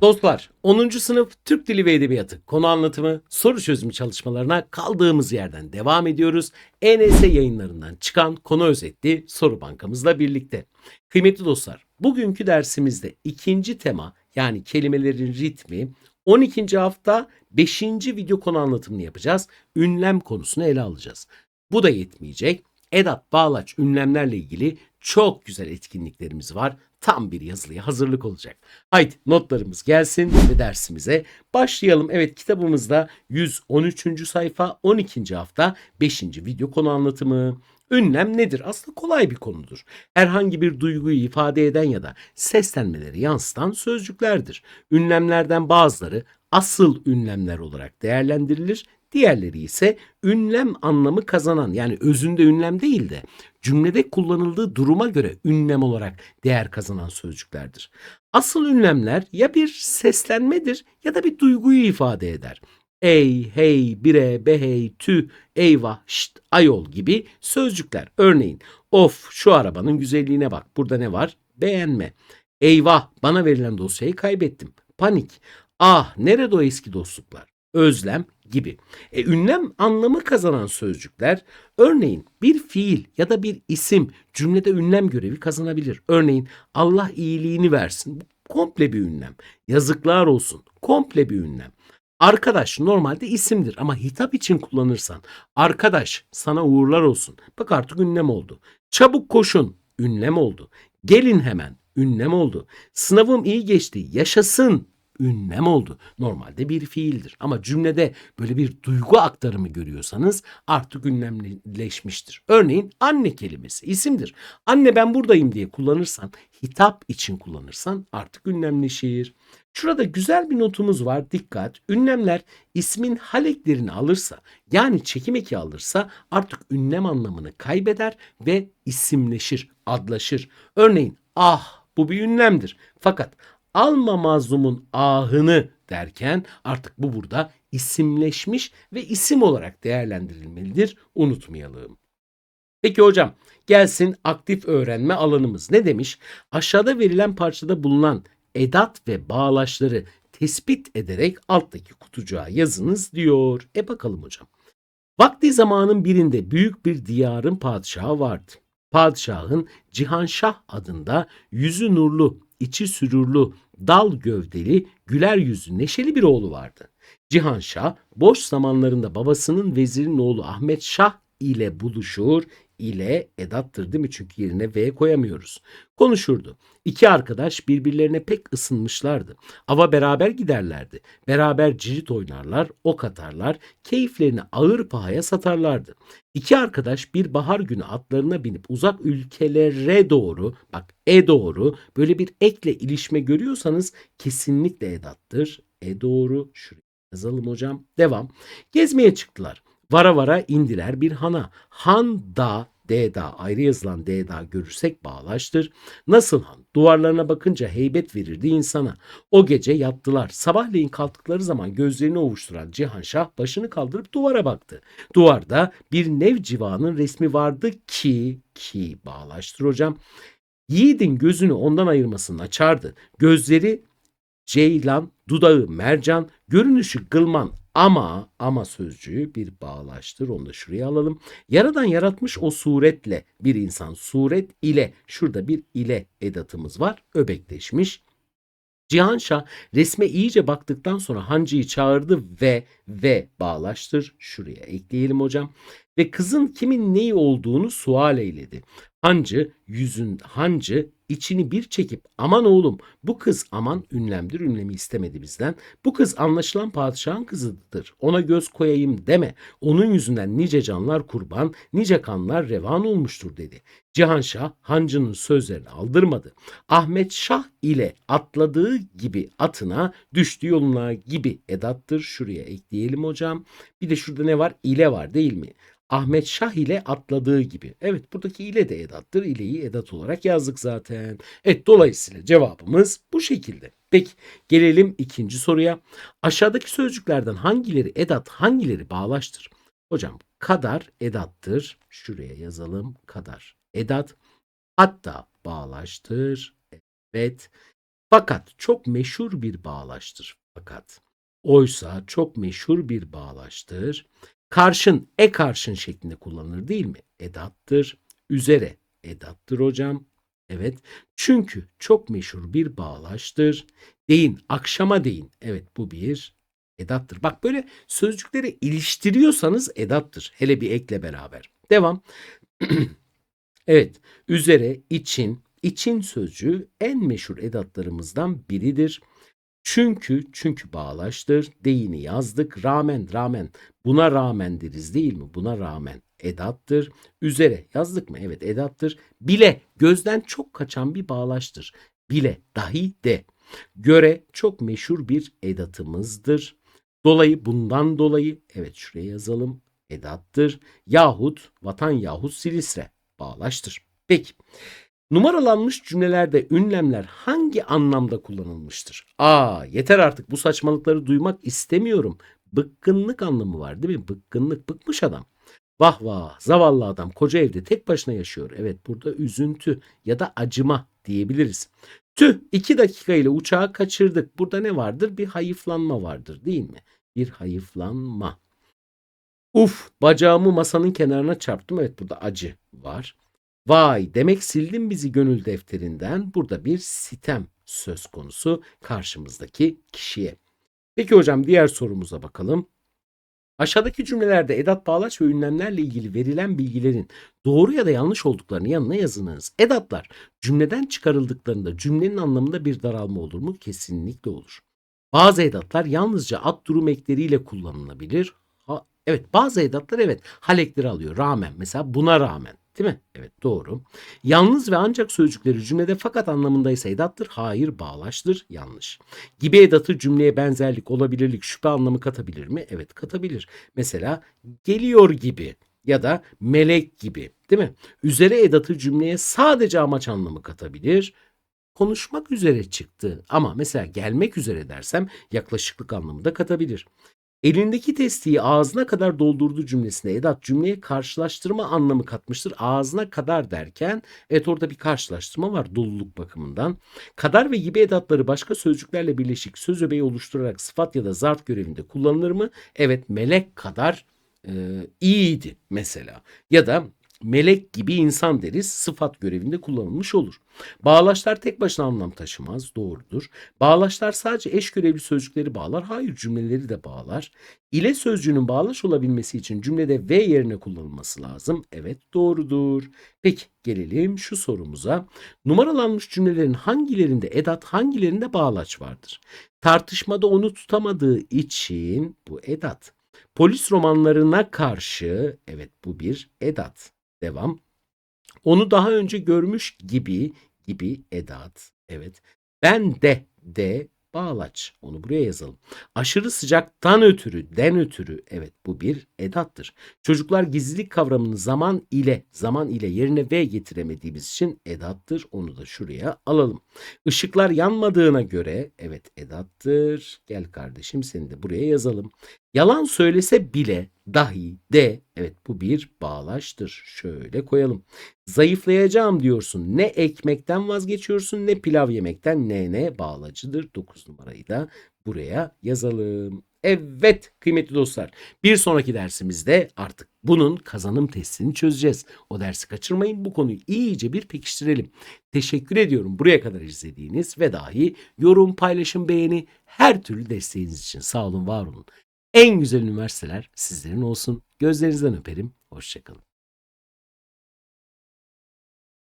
Dostlar 10. sınıf Türk Dili ve Edebiyatı konu anlatımı soru çözümü çalışmalarına kaldığımız yerden devam ediyoruz. ENS yayınlarından çıkan konu özetli soru bankamızla birlikte. Kıymetli dostlar bugünkü dersimizde ikinci tema yani kelimelerin ritmi 12. hafta 5. video konu anlatımını yapacağız. Ünlem konusunu ele alacağız. Bu da yetmeyecek. Edat, bağlaç, ünlemlerle ilgili çok güzel etkinliklerimiz var. Tam bir yazılıya hazırlık olacak. Haydi notlarımız gelsin ve dersimize başlayalım. Evet kitabımızda 113. sayfa 12. hafta 5. video konu anlatımı. Ünlem nedir? Aslında kolay bir konudur. Herhangi bir duyguyu ifade eden ya da seslenmeleri yansıtan sözcüklerdir. Ünlemlerden bazıları asıl ünlemler olarak değerlendirilir. Diğerleri ise ünlem anlamı kazanan yani özünde ünlem değil de cümlede kullanıldığı duruma göre ünlem olarak değer kazanan sözcüklerdir. Asıl ünlemler ya bir seslenmedir ya da bir duyguyu ifade eder. Ey, hey, bire, behey, tü, eyvah, şşt, ayol gibi sözcükler. Örneğin of şu arabanın güzelliğine bak. Burada ne var? Beğenme. Eyvah bana verilen dosyayı kaybettim. Panik. Ah nerede o eski dostluklar? Özlem gibi. E, ünlem anlamı kazanan sözcükler örneğin bir fiil ya da bir isim cümlede ünlem görevi kazanabilir. Örneğin Allah iyiliğini versin. Bu komple bir ünlem. Yazıklar olsun. Komple bir ünlem. Arkadaş normalde isimdir ama hitap için kullanırsan arkadaş sana uğurlar olsun. Bak artık ünlem oldu. Çabuk koşun ünlem oldu. Gelin hemen ünlem oldu. Sınavım iyi geçti yaşasın ünlem oldu. Normalde bir fiildir ama cümlede böyle bir duygu aktarımı görüyorsanız artık ünlemleşmiştir. Örneğin anne kelimesi isimdir. Anne ben buradayım diye kullanırsan, hitap için kullanırsan artık ünlemleşir. Şurada güzel bir notumuz var. Dikkat. Ünlemler ismin haleklerini alırsa yani çekim eki alırsa artık ünlem anlamını kaybeder ve isimleşir, adlaşır. Örneğin ah bu bir ünlemdir. Fakat alma mazlumun ahını derken artık bu burada isimleşmiş ve isim olarak değerlendirilmelidir. Unutmayalım. Peki hocam gelsin aktif öğrenme alanımız. Ne demiş? Aşağıda verilen parçada bulunan edat ve bağlaçları tespit ederek alttaki kutucuğa yazınız diyor. E bakalım hocam. Vakti zamanın birinde büyük bir diyarın padişahı vardı. Padişahın Cihanşah adında yüzü nurlu, içi sürurlu, dal gövdeli, güler yüzlü, neşeli bir oğlu vardı. Cihanşah boş zamanlarında babasının vezirinin oğlu Ahmet Şah ile buluşur, ile edattır değil mi? Çünkü yerine V koyamıyoruz. Konuşurdu. İki arkadaş birbirlerine pek ısınmışlardı. Ava beraber giderlerdi. Beraber cirit oynarlar, ok atarlar, keyiflerini ağır pahaya satarlardı. İki arkadaş bir bahar günü atlarına binip uzak ülkelere doğru, bak e doğru, böyle bir ekle ilişme görüyorsanız kesinlikle edattır. E doğru, şuraya yazalım hocam. Devam. Gezmeye çıktılar. Vara vara indiler bir hana. Han da D da ayrı yazılan D da görürsek bağlaştır. Nasıl han? Duvarlarına bakınca heybet verirdi insana. O gece yattılar. Sabahleyin kalktıkları zaman gözlerini ovuşturan Cihanşah başını kaldırıp duvara baktı. Duvarda bir nev civanın resmi vardı ki ki bağlaştır hocam. Yiğidin gözünü ondan ayırmasını açardı. Gözleri ceylan, dudağı mercan, görünüşü gılman ama ama sözcüğü bir bağlaştır. Onu da şuraya alalım. Yaradan yaratmış o suretle bir insan suret ile şurada bir ile edatımız var. Öbekleşmiş. Cihanşah resme iyice baktıktan sonra hancıyı çağırdı ve ve bağlaştır. Şuraya ekleyelim hocam. Ve kızın kimin neyi olduğunu sual eyledi. Hancı yüzün hancı içini bir çekip aman oğlum bu kız aman ünlemdir ünlemi istemedi bizden. Bu kız anlaşılan padişahın kızıdır. Ona göz koyayım deme. Onun yüzünden nice canlar kurban, nice kanlar revan olmuştur dedi. Cihanşah hancının sözlerini aldırmadı. Ahmet Şah ile atladığı gibi atına düştü yoluna gibi edattır. Şuraya ekleyelim hocam. Bir de şurada ne var? İle var değil mi? Ahmet Şah ile atladığı gibi. Evet buradaki ile de edattır. İleyi edat olarak yazdık zaten. Evet dolayısıyla cevabımız bu şekilde. Peki gelelim ikinci soruya. Aşağıdaki sözcüklerden hangileri edat hangileri bağlaştır? Hocam kadar edattır. Şuraya yazalım kadar. Edat hatta bağlaştır. Evet. Fakat çok meşhur bir bağlaçtır. Fakat oysa çok meşhur bir bağlaçtır. Karşın e karşın şeklinde kullanılır değil mi? Edattır. Üzere edattır hocam. Evet. Çünkü çok meşhur bir bağlaçtır. Deyin, akşama deyin. Evet bu bir edattır. Bak böyle sözcükleri iliştiriyorsanız edattır. Hele bir ekle beraber. Devam. evet. Üzere, için, için sözcüğü en meşhur edatlarımızdan biridir. Çünkü, çünkü bağlaçtır. Deyini yazdık. Rağmen, rağmen. Buna rağmen deriz değil mi? Buna rağmen edattır. Üzere yazdık mı? Evet edattır. Bile gözden çok kaçan bir bağlaçtır. Bile dahi de. Göre çok meşhur bir edatımızdır. Dolayı bundan dolayı evet şuraya yazalım. Edattır. Yahut vatan yahut Silistre bağlaçtır. Peki. Numaralanmış cümlelerde ünlemler hangi anlamda kullanılmıştır? Aa yeter artık bu saçmalıkları duymak istemiyorum. Bıkkınlık anlamı var değil mi? Bıkkınlık, bıkmış adam. Vah vah zavallı adam koca evde tek başına yaşıyor. Evet burada üzüntü ya da acıma diyebiliriz. Tüh iki dakika ile uçağı kaçırdık. Burada ne vardır? Bir hayıflanma vardır değil mi? Bir hayıflanma. Uf bacağımı masanın kenarına çarptım. Evet burada acı var. Vay demek sildin bizi gönül defterinden. Burada bir sitem söz konusu karşımızdaki kişiye. Peki hocam diğer sorumuza bakalım. Aşağıdaki cümlelerde edat bağlaç ve ünlemlerle ilgili verilen bilgilerin doğru ya da yanlış olduklarını yanına yazınız. Edatlar cümleden çıkarıldıklarında cümlenin anlamında bir daralma olur mu? Kesinlikle olur. Bazı edatlar yalnızca ad durum ekleriyle kullanılabilir. Ha, evet bazı edatlar evet hal ekleri alıyor. Rağmen mesela buna rağmen. Değil mi? Evet doğru. Yalnız ve ancak sözcükleri cümlede fakat anlamındaysa edattır. Hayır bağlaçtır. Yanlış. Gibi edatı cümleye benzerlik, olabilirlik, şüphe anlamı katabilir mi? Evet katabilir. Mesela geliyor gibi ya da melek gibi değil mi? Üzere edatı cümleye sadece amaç anlamı katabilir. Konuşmak üzere çıktı ama mesela gelmek üzere dersem yaklaşıklık anlamı da katabilir. Elindeki testiyi ağzına kadar doldurdu cümlesine edat cümleye karşılaştırma anlamı katmıştır. Ağzına kadar derken evet orada bir karşılaştırma var doluluk bakımından. Kadar ve gibi edatları başka sözcüklerle birleşik söz öbeği oluşturarak sıfat ya da zarf görevinde kullanılır mı? Evet melek kadar e, iyiydi mesela. Ya da melek gibi insan deriz sıfat görevinde kullanılmış olur. Bağlaçlar tek başına anlam taşımaz doğrudur. Bağlaçlar sadece eş görevli sözcükleri bağlar hayır cümleleri de bağlar. İle sözcüğünün bağlaç olabilmesi için cümlede v yerine kullanılması lazım. Evet doğrudur. Peki gelelim şu sorumuza. Numaralanmış cümlelerin hangilerinde edat hangilerinde bağlaç vardır? Tartışmada onu tutamadığı için bu edat. Polis romanlarına karşı evet bu bir edat. Devam. Onu daha önce görmüş gibi gibi edat. Evet. Ben de de bağlaç. Onu buraya yazalım. Aşırı sıcaktan ötürü, den ötürü. Evet bu bir edattır. Çocuklar gizlilik kavramını zaman ile, zaman ile yerine ve getiremediğimiz için edattır. Onu da şuraya alalım. Işıklar yanmadığına göre evet edattır. Gel kardeşim seni de buraya yazalım. Yalan söylese bile dahi de evet bu bir bağlaçtır. Şöyle koyalım. Zayıflayacağım diyorsun. Ne ekmekten vazgeçiyorsun ne pilav yemekten ne ne bağlacıdır. 9 numarayı da buraya yazalım. Evet kıymetli dostlar bir sonraki dersimizde artık bunun kazanım testini çözeceğiz. O dersi kaçırmayın bu konuyu iyice bir pekiştirelim. Teşekkür ediyorum buraya kadar izlediğiniz ve dahi yorum, paylaşım, beğeni her türlü desteğiniz için sağ olun var olun. En güzel üniversiteler sizlerin olsun. Gözlerinizden öperim. Hoşçakalın.